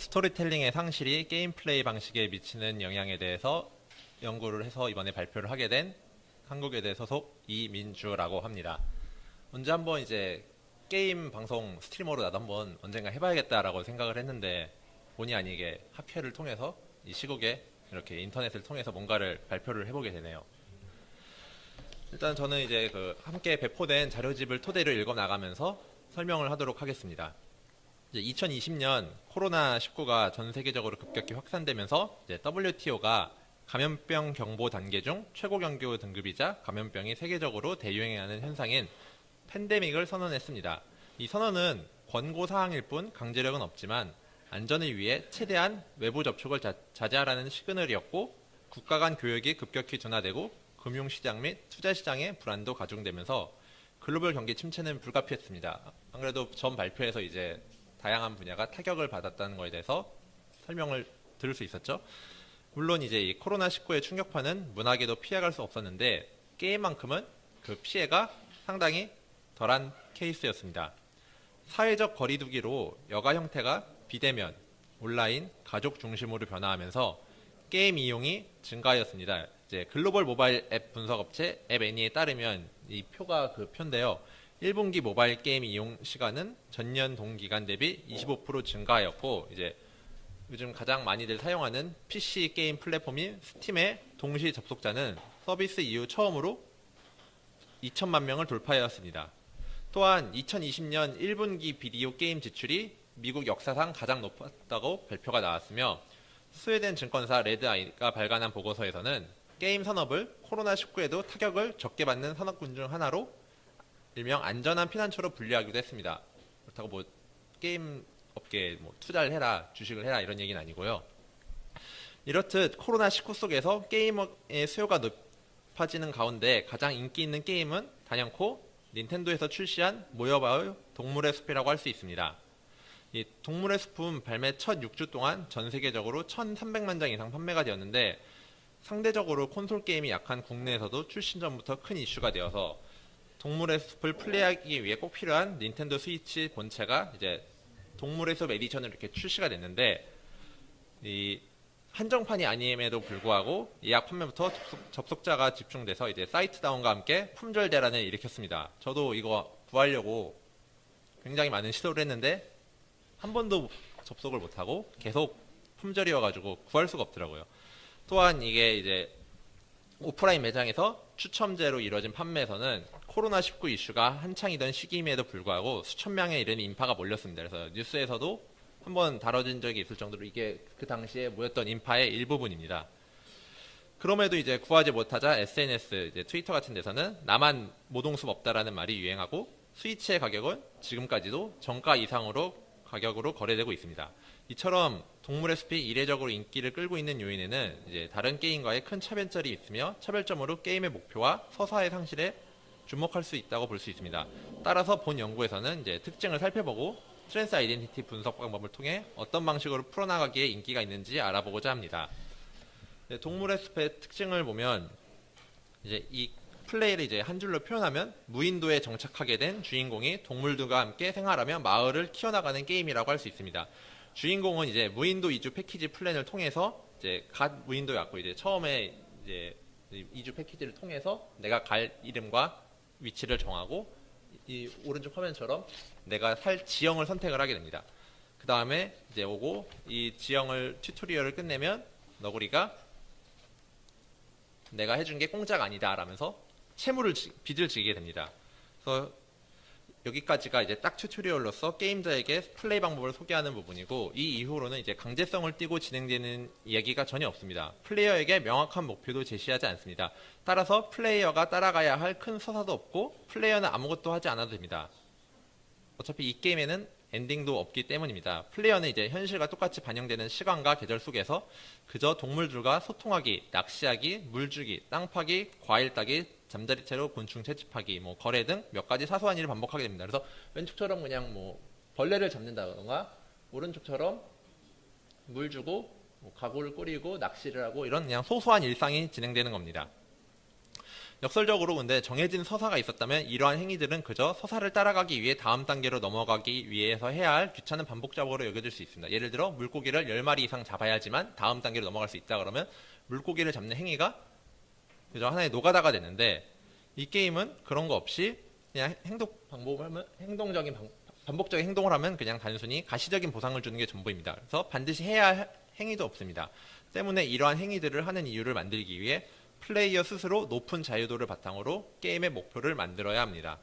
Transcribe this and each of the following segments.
스토리텔링의 상실이 게임 플레이 방식에 미치는 영향에 대해서 연구를 해서 이번에 발표를 하게 된 한국외대 소속 이민주라고 합니다. 언제 한번 이제 게임 방송 스트리머로 나도 한번 언젠가 해봐야겠다라고 생각을 했는데 본의 아니게 학회를 통해서 이 시국에 이렇게 인터넷을 통해서 뭔가를 발표를 해보게 되네요. 일단 저는 이제 그 함께 배포된 자료집을 토대로 읽어 나가면서 설명을 하도록 하겠습니다. 이제 2020년 코로나 19가 전 세계적으로 급격히 확산되면서 이제 WTO가 감염병 경보 단계 중 최고 경고 등급이자 감염병이 세계적으로 대유행하는 현상인 팬데믹을 선언했습니다. 이 선언은 권고 사항일 뿐 강제력은 없지만 안전을 위해 최대한 외부 접촉을 자, 자제하라는 시그널이었고 국가 간 교역이 급격히 둔화되고 금융시장 및 투자시장의 불안도 가중되면서 글로벌 경기 침체는 불가피했습니다. 안 그래도 전 발표에서 이제 다양한 분야가 타격을 받았다는 것에 대해서 설명을 들을 수 있었죠. 물론 이제 이 코로나19의 충격파는 문학에도 피해갈 수 없었는데 게임만큼은 그 피해가 상당히 덜한 케이스였습니다. 사회적 거리두기로 여가 형태가 비대면, 온라인, 가족 중심으로 변화하면서 게임 이용이 증가하였습니다. 이제 글로벌 모바일 앱 분석 업체 앱 애니에 따르면 이 표가 그 표인데요. 1분기 모바일 게임 이용 시간은 전년 동기간 대비 25% 증가하였고 이제 요즘 가장 많이들 사용하는 PC 게임 플랫폼인 스팀의 동시 접속자는 서비스 이후 처음으로 2천만 명을 돌파하였습니다. 또한 2020년 1분기 비디오 게임 지출이 미국 역사상 가장 높았다고 발표가 나왔으며 스웨덴 증권사 레드아이가 발간한 보고서에서는 게임 산업을 코로나19에도 타격을 적게 받는 산업군 중 하나로 일명 안전한 피난처로 분류하기도 했습니다. 그렇다고 뭐 게임 업계에 뭐 투자를 해라, 주식을 해라 이런 얘기는 아니고요. 이렇듯 코로나19 속에서 게임의 수요가 높아지는 가운데 가장 인기 있는 게임은 단연코 닌텐도에서 출시한 모여봐요 동물의 숲이라고 할 수 있습니다. 이 동물의 숲은 발매 첫 6주 동안 전 세계적으로 1,300만 장 이상 판매가 되었는데 상대적으로 콘솔 게임이 약한 국내에서도 출시 전부터 큰 이슈가 되어서 동물의 숲을 플레이하기 위해 꼭 필요한 닌텐도 스위치 본체가 이제 동물의 숲 에디션으로 이렇게 출시가 됐는데 이 한정판이 아님에도 불구하고 예약 판매부터 접속, 자가 집중돼서 이제 사이트 다운과 함께 품절 대란을 일으켰습니다. 저도 이거 구하려고 굉장히 많은 시도를 했는데 한 번도 접속을 못하고 계속 품절이어가지고 구할 수가 없더라고요. 또한 이게 이제 오프라인 매장에서 추첨제로 이루어진 판매에서는 코로나19 이슈가 한창이던 시기임에도 불구하고 수천 명에 이르는 인파가 몰렸습니다. 그래서 뉴스에서도 한번 다뤄진 적이 있을 정도로 이게 그 당시에 모였던 인파의 일부분입니다. 그럼에도 이제 구하지 못하자 SNS, 이제 트위터 같은 데서는 나만 모동숲 없다라는 말이 유행하고 스위치의 가격은 지금까지도 정가 이상으로 가격으로 거래되고 있습니다. 이처럼 동물의 숲이 이례적으로 인기를 끌고 있는 요인에는 이제 다른 게임과의 큰 차별점이 있으며 차별점으로 게임의 목표와 서사의 상실에 주목할 수 있다고 볼 수 있습니다. 따라서 본 연구에서는 이제 특징을 살펴보고 트랜스 아이덴티티 분석 방법을 통해 어떤 방식으로 풀어나가기에 인기가 있는지 알아보고자 합니다. 네, 동물의 숲의 특징을 보면 이제 이 플레이를 이제 한 줄로 표현하면 무인도에 정착하게 된 주인공이 동물들과 함께 생활하며 마을을 키워나가는 게임이라고 할 수 있습니다. 주인공은 이제 무인도 이주 패키지 플랜을 통해서 이제 갓 무인도에 왔고 이제 처음에 이제 이주 패키지를 통해서 내가 갈 이름과 위치를 정하고 이 오른쪽 화면처럼 내가 살 지형을 선택을 하게 됩니다. 그 다음에 이제 오고 이 지형을 튜토리얼을 끝내면 너구리가 내가 해준 게 공짜가 아니다 라면서 채무를 지- 빚을 지게 됩니다. 그래서 여기까지가 이제 딱 튜토리얼로서 게임자에게 플레이 방법을 소개하는 부분이고 이 이후로는 이제 강제성을 띠고 진행되는 이야기가 전혀 없습니다. 플레이어에게 명확한 목표도 제시하지 않습니다. 따라서 플레이어가 따라가야 할 큰 서사도 없고 플레이어는 아무것도 하지 않아도 됩니다. 어차피 이 게임에는 엔딩도 없기 때문입니다. 플레이어는 이제 현실과 똑같이 반영되는 시간과 계절 속에서 그저 동물들과 소통하기, 낚시하기, 물 주기, 땅 파기, 과일 따기, 잠자리 채로 곤충 채집하기, 뭐 거래 등 몇 가지 사소한 일을 반복하게 됩니다. 그래서 왼쪽처럼 그냥 뭐 벌레를 잡는다던가 오른쪽처럼 물 주고 뭐 가구를 꾸리고 낚시를 하고 이런 그냥 소소한 일상이 진행되는 겁니다. 역설적으로 근데 정해진 서사가 있었다면 이러한 행위들은 그저 서사를 따라가기 위해 다음 단계로 넘어가기 위해서 해야 할 귀찮은 반복 작업으로 여겨질 수 있습니다. 예를 들어 물고기를 10마리 이상 잡아야지만 다음 단계로 넘어갈 수 있다 그러면 물고기를 잡는 행위가 그저 하나의 노가다가 되는데 이 게임은 그런 거 없이 그냥 행동 방법을 하면 행동적인 방- 반복적인 행동을 하면 그냥 단순히 가시적인 보상을 주는 게 전부입니다. 그래서 반드시 해야 할 행위도 없습니다. 때문에 이러한 행위들을 하는 이유를 만들기 위해 플레이어 스스로 높은 자유도를 바탕으로 게임의 목표를 만들어야 합니다.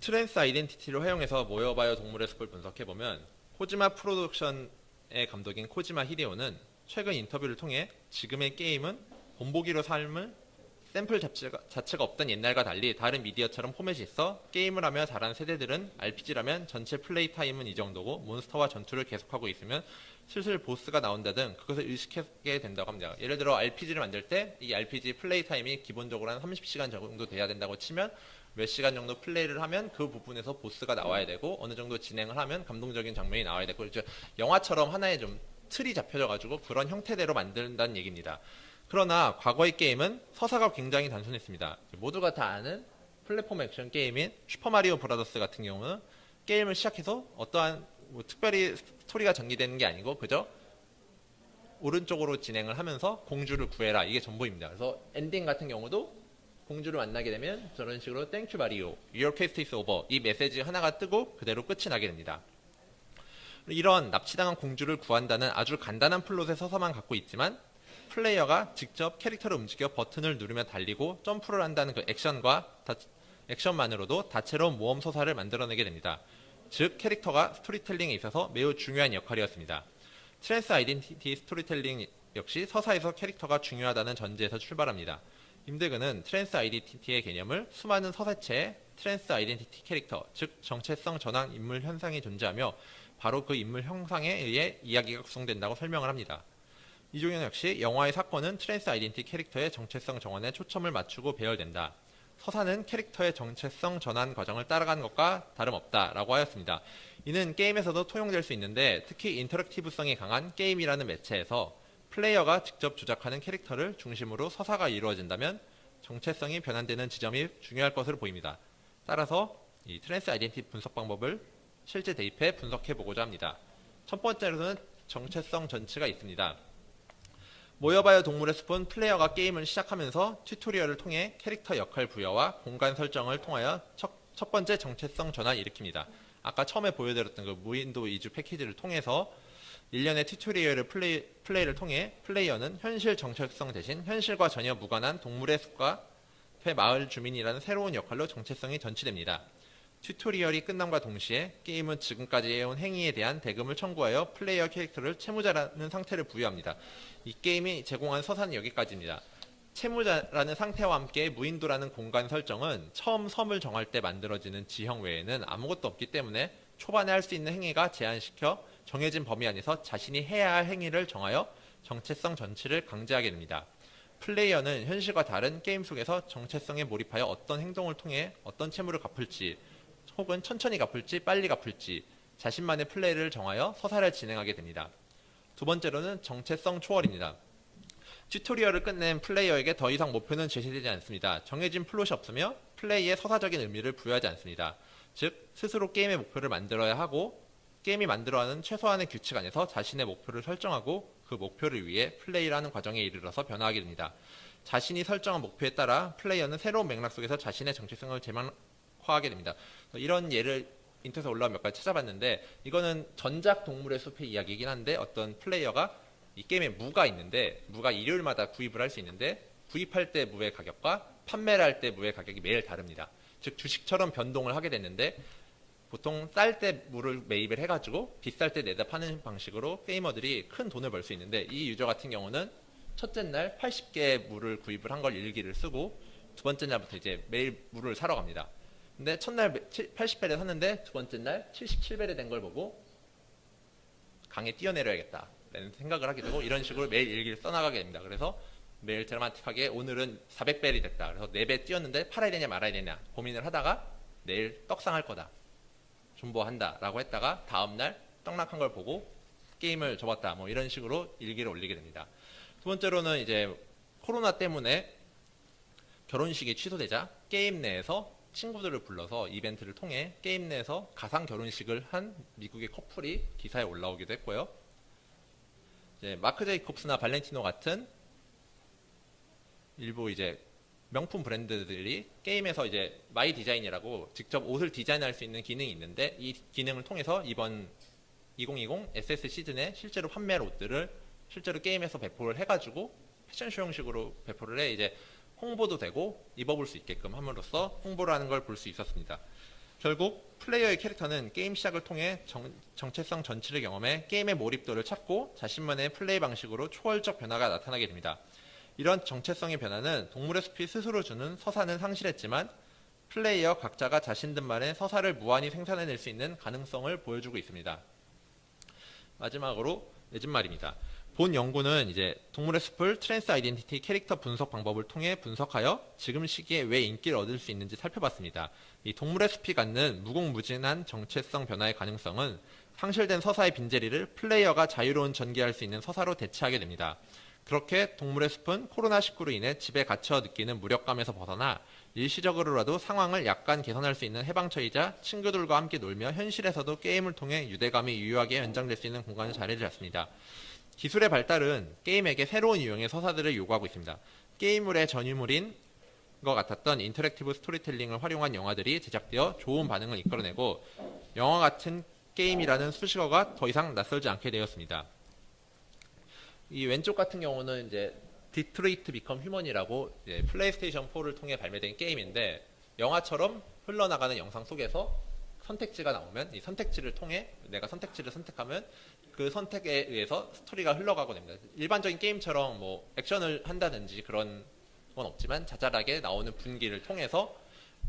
트랜스 아이덴티티를 활용해서 모여바이오 동물의 숲을 분석해보면 코지마 프로덕션의 감독인 코지마 히데오는 최근 인터뷰를 통해 지금의 게임은 본보기로 삶을 샘플 자체가, 자체가 없던 옛날과 달리 다른 미디어처럼 포맷이 있어 게임을 하며 자란 세대들은 RPG라면 전체 플레이 타임은 이 정도고 몬스터와 전투를 계속하고 있으면 슬슬 보스가 나온다 등 그것을 의식하게 된다고 합니다. 예를 들어 RPG를 만들 때 이 RPG 플레이 타임이 기본적으로 한 30시간 정도 돼야 된다고 치면 몇 시간 정도 플레이를 하면 그 부분에서 보스가 나와야 되고 어느 정도 진행을 하면 감동적인 장면이 나와야 되고 이제 영화처럼 하나의 좀 틀이 잡혀져 가지고 그런 형태대로 만든다는 얘기입니다. 그러나 과거의 게임은 서사가 굉장히 단순했습니다. 모두가 다 아는 플랫폼 액션 게임인 슈퍼마리오 브라더스 같은 경우는 게임을 시작해서 어떠한 뭐 특별히 스토리가 전개되는 게 아니고 그저 오른쪽으로 진행을 하면서 공주를 구해라 이게 전부입니다. 그래서 엔딩 같은 경우도 공주를 만나게 되면 저런 식으로 땡큐 마리오, Your quest is over 이 메시지 하나가 뜨고 그대로 끝이 나게 됩니다. 이런 납치당한 공주를 구한다는 아주 간단한 플롯의 서사만 갖고 있지만 플레이어가 직접 캐릭터를 움직여 버튼을 누르며 달리고 점프를 한다는 그 액션과 다- 액션만으로도 다채로운 모험 서사를 만들어내게 됩니다. 즉 캐릭터가 스토리텔링에 있어서 매우 중요한 역할이었습니다. 트랜스 아이덴티티 스토리텔링 역시 서사에서 캐릭터가 중요하다는 전제에서 출발합니다. 임대근은 트랜스 아이덴티티의 개념을 수많은 서사체의 트랜스 아이덴티티 캐릭터, 즉 정체성 전환 인물 현상이 존재하며 바로 그 인물 형상에 의해 이야기가 구성된다고 설명을 합니다. 이종현 역시 영화의 사건은 트랜스 아이덴티 캐릭터의 정체성 정원에 초점을 맞추고 배열된다. 서사는 캐릭터의 정체성 전환 과정을 따라가는 것과 다름없다라고 하였습니다. 이는 게임에서도 통용될 수 있는데 특히 인터랙티브성이 강한 게임이라는 매체에서 플레이어가 직접 조작하는 캐릭터를 중심으로 서사가 이루어진다면 정체성이 변환되는 지점이 중요할 것으로 보입니다. 따라서 이 트랜스 아이덴티 분석 방법을 실제 대입해 분석해 보고자 합니다. 첫 번째로는 정체성 전치가 있습니다. 모여봐요 동물의 숲은 플레이어가 게임을 시작하면서 튜토리얼을 통해 캐릭터 역할 부여와 공간 설정을 통하여 첫, 첫 번째 정체성 전환을 일으킵니다. 아까 처음에 보여드렸던 그 무인도 이주 패키지를 통해서 일련의 튜토리얼을 플레이, 플레이를 통해 플레이어는 현실 정체성 대신 현실과 전혀 무관한 동물의 숲과 회 마을 주민이라는 새로운 역할로 정체성이 전치됩니다. 튜토리얼이 끝남과 동시에 게임은 지금까지 해온 행위에 대한 대금을 청구하여 플레이어 캐릭터를 채무자라는 상태를 부여합니다. 이 게임이 제공한 서사는 여기까지입니다. 채무자라는 상태와 함께 무인도라는 공간 설정은 처음 섬을 정할 때 만들어지는 지형 외에는 아무것도 없기 때문에 초반에 할 수 있는 행위가 제한시켜 정해진 범위 안에서 자신이 해야 할 행위를 정하여 정체성 전치를 강제하게 됩니다. 플레이어는 현실과 다른 게임 속에서 정체성에 몰입하여 어떤 행동을 통해 어떤 채무를 갚을지 혹은 천천히 갚을지 빨리 갚을지 자신만의 플레이를 정하여 서사를 진행하게 됩니다. 두 번째로는 정체성 초월입니다. 튜토리얼을 끝낸 플레이어에게 더 이상 목표는 제시되지 않습니다. 정해진 플롯이 없으며 플레이에 서사적인 의미를 부여하지 않습니다. 즉 스스로 게임의 목표를 만들어야 하고 게임이 만들어하는 최소한의 규칙 안에서 자신의 목표를 설정하고 그 목표를 위해 플레이를 하는 과정에 이르러서 변화하게 됩니다. 자신이 설정한 목표에 따라 플레이어는 새로운 맥락 속에서 자신의 정체성을 재만화하게 됩니다. 이런 예를 인터넷에 올라온 몇 가지 찾아봤는데 이거는 전작 동물의 숲의 이야기이긴 한데 어떤 플레이어가 이 게임에 무가 있는데 무가 일요일마다 구입을 할 수 있는데 구입할 때 무의 가격과 판매를 할 때 무의 가격이 매일 다릅니다. 즉 주식처럼 변동을 하게 됐는데 보통 쌀때 무를 매입을 해가지고 비쌀 때 내다 파는 방식으로 게이머들이 큰 돈을 벌 수 있는데 이 유저 같은 경우는 첫째 날 80개 무를 구입을 한 걸 일기를 쓰고 두 번째 날부터 이제 매일 무를 사러 갑니다. 근데 첫날 80배를 샀는데 두 번째 날 77배를 된걸 보고 강에 뛰어내려야겠다 라는 생각을 하게 되고 이런 식으로 매일 일기를 써나가게 됩니다. 그래서 매일 드라마틱하게 오늘은 400배이 됐다. 그래서 4배 뛰었는데 팔아야 되냐 말아야 되냐 고민을 하다가 내일 떡상할 거다. 존버한다 라고 했다가 다음날 떡락한 걸 보고 게임을 접었다 뭐 이런 식으로 일기를 올리게 됩니다. 두 번째로는 이제 코로나 때문에 결혼식이 취소되자 게임 내에서 친구들을 불러서 이벤트를 통해 게임 내에서 가상 결혼식을 한 미국의 커플이 기사에 올라오기도 했고요. 이제 마크 제이콥스나 발렌티노 같은 일부 이제 명품 브랜드들이 게임에서 이제 마이 디자인이라고 직접 옷을 디자인할 수 있는 기능이 있는데 이 기능을 통해서 이번 2020 SS 시즌에 실제로 판매할 옷들을 실제로 게임에서 배포를 해가지고 패션쇼 형식으로 배포를 해 이제 홍보도 되고 입어볼 수 있게끔 함으로써 홍보를 하는 걸 볼 수 있었습니다. 결국 플레이어의 캐릭터는 게임 시작을 통해 정, 정체성 전치를 경험해 게임의 몰입도를 찾고 자신만의 플레이 방식으로 초월적 변화가 나타나게 됩니다. 이런 정체성의 변화는 동물의 숲이 스스로 주는 서사는 상실했지만 플레이어 각자가 자신들만의 서사를 무한히 생산해낼 수 있는 가능성을 보여주고 있습니다. 마지막으로 내집 말입니다. 본 연구는 이제 동물의 숲을 트랜스 아이덴티티 캐릭터 분석 방법을 통해 분석하여 지금 시기에 왜 인기를 얻을 수 있는지 살펴봤습니다. 이 동물의 숲이 갖는 무궁무진한 정체성 변화의 가능성은 상실된 서사의 빈자리를 플레이어가 자유로운 전개할 수 있는 서사로 대체하게 됩니다. 그렇게 동물의 숲은 코로나19로 인해 집에 갇혀 느끼는 무력감에서 벗어나 일시적으로라도 상황을 약간 개선할 수 있는 해방처이자 친구들과 함께 놀며 현실에서도 게임을 통해 유대감이 유효하게 연장될 수 있는 공간을 잡습니다. 기술의 발달은 게임에게 새로운 유형의 서사들을 요구하고 있습니다. 게임물의 전유물인 것 같았던 인터랙티브 스토리텔링을 활용한 영화들이 제작되어 좋은 반응을 이끌어내고 영화 같은 게임이라는 수식어가 더 이상 낯설지 않게 되었습니다. 이 왼쪽 같은 경우는 이제 디트로이트 비컴 휴먼이라고 플레이스테이션 4를 통해 발매된 게임인데 영화처럼 흘러나가는 영상 속에서 선택지가 나오면 이 선택지를 통해 내가 선택지를 선택하면 그 선택에 의해서 스토리가 흘러가고 됩니다. 일반적인 게임처럼 뭐 액션을 한다든지 그런 건 없지만 자잘하게 나오는 분기를 통해서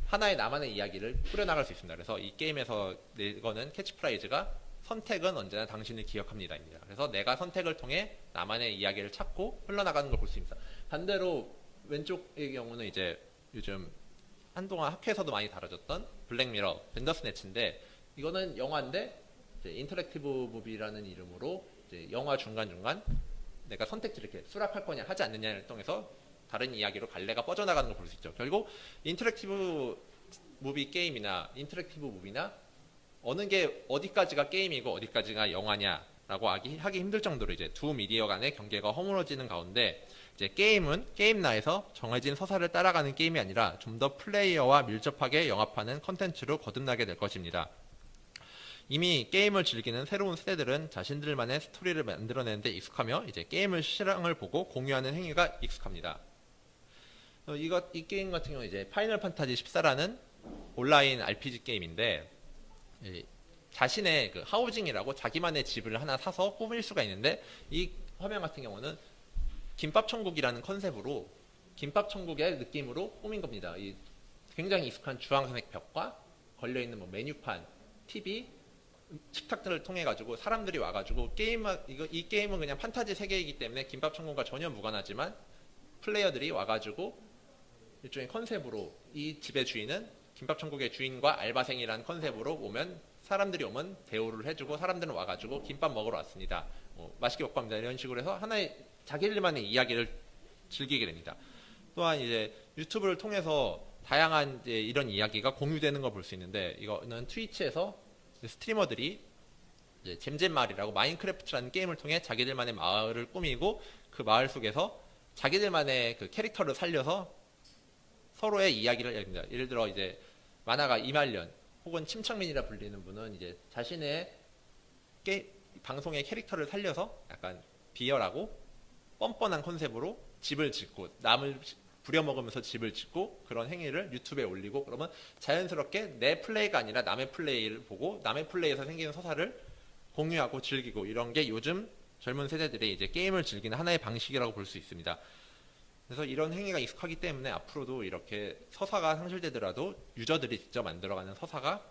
하나의 나만의 이야기를 꾸려나갈 수 있습니다. 그래서 이 게임에서 내거는 캐치프라이즈가 선택은 언제나 당신을 기억합니다입니다. 그래서 내가 선택을 통해 나만의 이야기를 찾고 흘러나가는 걸 볼 수 있습니다. 반대로 왼쪽의 경우는 이제 요즘 한동안 학회에서도 많이 다뤄졌던 블랙미러, 벤더스네치인데 이거는 영화인데 인터랙티브 무비라는 이름으로 영화 중간중간 내가 선택지를 이렇게 수락할 거냐 하지 않느냐를 통해서 다른 이야기로 갈래가 뻗어나가는 걸 볼 수 있죠. 결국 인터랙티브 무비 게임이나 인터랙티브 무비나 어느 게 어디까지가 게임이고 어디까지가 영화냐 라고 하기, 힘들 정도로 이제 두 미디어 간의 경계가 허물어지는 가운데 이제 게임은 게임 나에서 정해진 서사를 따라가는 게임이 아니라 좀 더 플레이어와 밀접하게 영합하는 컨텐츠로 거듭나게 될 것입니다. 이미 게임을 즐기는 새로운 세대들은 자신들만의 스토리를 만들어내는데 익숙하며 이제 게임을 실황을 보고 공유하는 행위가 익숙합니다. 어, 이거 이 게임 같은 경우 이제 파이널 판타지 14라는 온라인 RPG 게임인데 이 자신의 그 하우징이라고 자기만의 집을 하나 사서 꾸밀 수가 있는데 이 화면 같은 경우는 김밥 천국이라는 컨셉으로 김밥 천국의 느낌으로 꾸민 겁니다. 이 굉장히 익숙한 주황색 벽과 걸려 있는 뭐 메뉴판, TV, 식탁들을 통해 가지고 사람들이 와 가지고 게임 이거 이 게임은 그냥 판타지 세계이기 때문에 김밥 천국과 전혀 무관하지만 플레이어들이 와 가지고 일종의 컨셉으로 이 집의 주인은 김밥 천국의 주인과 알바생이라는 컨셉으로 오면 사람들이 오면 대우를 해주고 사람들은 와가지고 김밥 먹으러 왔습니다. 뭐 맛있게 먹고 합니다. 이런 식으로 해서 하나의 자기들만의 이야기를 즐기게 됩니다. 또한 이제 유튜브를 통해서 다양한 이런 이야기가 공유되는 걸 볼 수 있는데 이거는 트위치에서 스트리머들이 잼잼마을이라고 마인크래프트라는 게임을 통해 자기들만의 마을을 꾸미고 그 마을 속에서 자기들만의 그 캐릭터를 살려서 서로의 이야기를 합니다. 예를 들어 이제 만화가 이말년 혹은 침착맨이라 불리는 분은 이제 자신의 게, 방송의 캐릭터를 살려서 약간 비열하고 뻔뻔한 컨셉으로 집을 짓고 남을 부려먹으면서 집을 짓고 그런 행위를 유튜브에 올리고 그러면 자연스럽게 내 플레이가 아니라 남의 플레이를 보고 남의 플레이에서 생기는 서사를 공유하고 즐기고 이런 게 요즘 젊은 세대들이 이제 게임을 즐기는 하나의 방식이라고 볼 수 있습니다. 그래서 이런 행위가 익숙하기 때문에 앞으로도 이렇게 서사가 상실되더라도 유저들이 직접 만들어가는 서사가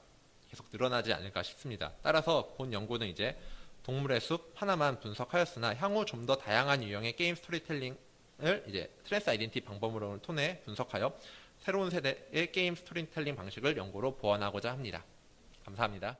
계속 늘어나지 않을까 싶습니다. 따라서 본 연구는 이제 동물의 숲 하나만 분석하였으나 향후 좀 더 다양한 유형의 게임 스토리텔링을 이제 트랜스 아이덴티 방법으로 통해 분석하여 새로운 세대의 게임 스토리텔링 방식을 연구로 보완하고자 합니다. 감사합니다.